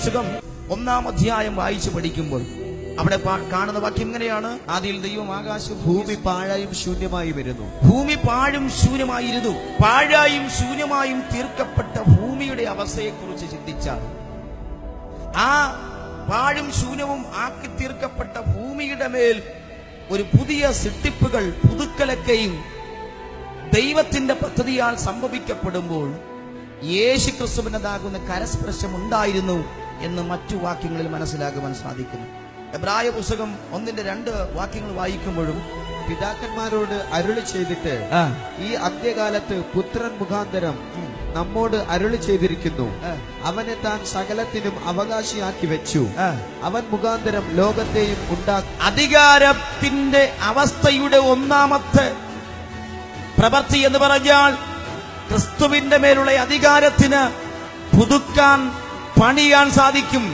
പുസ്തകം ഒന്നാം അധ്യായം വായിച്ചു പഠിക്കുമ്പോൾ അവിടെ കാണുന്ന വാക്യം ഇങ്ങനെയാണ്. ആദ്യം ദൈവം ആകാശം ഭൂമി പാഴായും ശൂന്യമായി വരുന്നു. ഭൂമി പാഴും ശൂന്യമായിരുന്നു. പാഴായും ശൂന്യമായും തീർക്കപ്പെട്ട ഭൂമിയുടെ അവസ്ഥയെക്കുറിച്ച് ചിന്തിച്ചാൽ ആ പാഴും ശൂന്യവും ആക്കി തീർക്കപ്പെട്ട ഭൂമിയുടെ മേൽ ഒരു പുതിയ സിട്ടിപ്പുകൾ പുതുക്കലക്കയും ദൈവത്തിന്റെ പദ്ധതിയാൽ സംഭവിക്കപ്പെടുമ്പോൾ യേശു ക്രിസ്തുവിനതാകുന്ന കരസ്പർശം ഉണ്ടായിരുന്നു. എന്ന് മറ്റു വാക്യങ്ങളിൽ മനസ്സിലാക്കുവാൻ സാധിക്കുന്നു. എബ്രായ പുസ്തകം ഒന്നിന്റെ രണ്ട് വാക്യങ്ങൾ വായിക്കുമ്പോഴും പിതാക്കന്മാരോട് അരുളി ചെയ്തിട്ട് ഈ അന്ത്യകാലത്ത് പുത്രൻ മുഖാന്തരം നമ്മോട് അരുളി ചെയ്തിരിക്കുന്നു. അവനെ താൻ സകലത്തിനും അവകാശിയാക്കി വെച്ചു. അവൻ മുഖാന്തരം ലോകത്തെയും ഉണ്ടാക്കി അധികാരത്തിന്റെ അവസ്ഥയുടെ ഒന്നാമത്തെ പ്രവൃത്തി എന്ന് പറഞ്ഞാൽ ക്രിസ്തുവിന്റെ മേലുള്ള അധികാരത്തിന് പുതുക്കാൻ പണിയാൻ സാധിക്കും.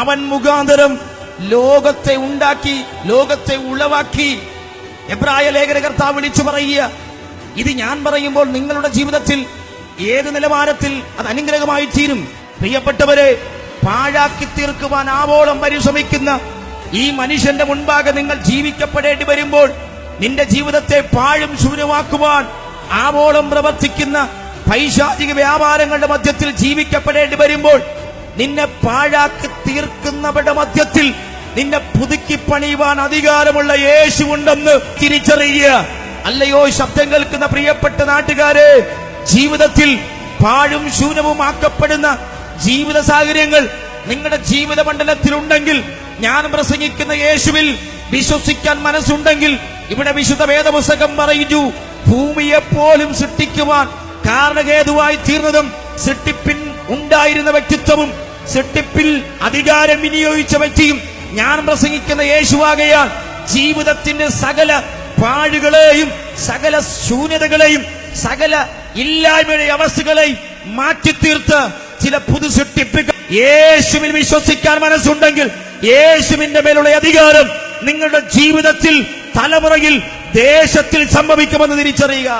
അവൻ മുഖാന്തരം ലോകത്തെ ഉണ്ടാക്കി ലോകത്തെ ഉളവാക്കി. എബ്രായ ലേഖന കർത്താവ് വിളിച്ചു പറയുക ഇത് ഞാൻ പറയുമ്പോൾ നിങ്ങളുടെ ജീവിതത്തിൽ ഏത് നിലവാരത്തിൽ അത് അനുഗ്രഹമായി തീരും? പ്രിയപ്പെട്ടവരെ പാഴാക്കി തീർക്കുവാൻ ആവോളം പരിശ്രമിക്കുന്ന ഈ മനുഷ്യന്റെ മുൻപാകെ നിങ്ങൾ ജീവിക്കപ്പെടേണ്ടി വരുമ്പോൾ നിന്റെ ജീവിതത്തെ പാഴും ശൂന്യമാക്കുവാൻ ആവോളം പ്രവർത്തിക്കുന്ന പൈശാചിക വ്യാപാരങ്ങളുടെ മധ്യത്തിൽ ജീവിക്കപ്പെടേണ്ടി വരുമ്പോൾ നിന്നെ പാഴാക്കി തീർക്കുന്നവരുടെ മധ്യത്തിൽ നിന്നെ പുതുക്കി പണിയുവാൻ അധികാരമുള്ള യേശു ഉണ്ടെന്ന് തിരിച്ചറിയുക. അല്ലയോ ശബ്ദം കേൾക്കുന്ന പ്രിയപ്പെട്ട നാട്ടുകാരെ ജീവിതത്തിൽ പാഴും ശൂന്യവും ആക്കപ്പെടുന്ന ജീവിത സാഹചര്യങ്ങൾ നിങ്ങളുടെ ജീവിത മണ്ഡലത്തിലുണ്ടെങ്കിൽ ഞാൻ പ്രസംഗിക്കുന്ന യേശുവിൽ വിശ്വസിക്കാൻ മനസ്സുണ്ടെങ്കിൽ ഇവിടെ വിശുദ്ധ വേദപുസ്തകം പറയുന്നു ഭൂമിയെ പോലും സൃഷ്ടിക്കുവാൻ കാരണഹേതുവായി തീർന്നതും സൃഷ്ടിപ്പിൻ ഉണ്ടായിരുന്ന വ്യക്തിത്വവും സൃഷ്ടിപ്പിൽ അധികാരം വിനിയോഗിച്ച വ്യക്തിയും ഞാൻ പ്രസംഗിക്കുന്ന യേശുവാകയാൽ ജീവിതത്തിന്റെ സകല പാഴുകളെയും സകല ശൂന്യതകളെയും സകല ഇല്ലായ്മയുടെ അവസ്ഥകളെയും മാറ്റിത്തീർത്ത് ചില പുതു സൃഷ്ടിപ്പുകൾ. യേശുവിൽ വിശ്വസിക്കാൻ മനസ്സുണ്ടെങ്കിൽ യേശുവിന്റെ മേലുള്ള അധികാരം നിങ്ങളുടെ ജീവിതത്തിൽ തലമുറയിൽ ദേശത്തിൽ സംഭവിക്കുമെന്ന് തിരിച്ചറിയുക.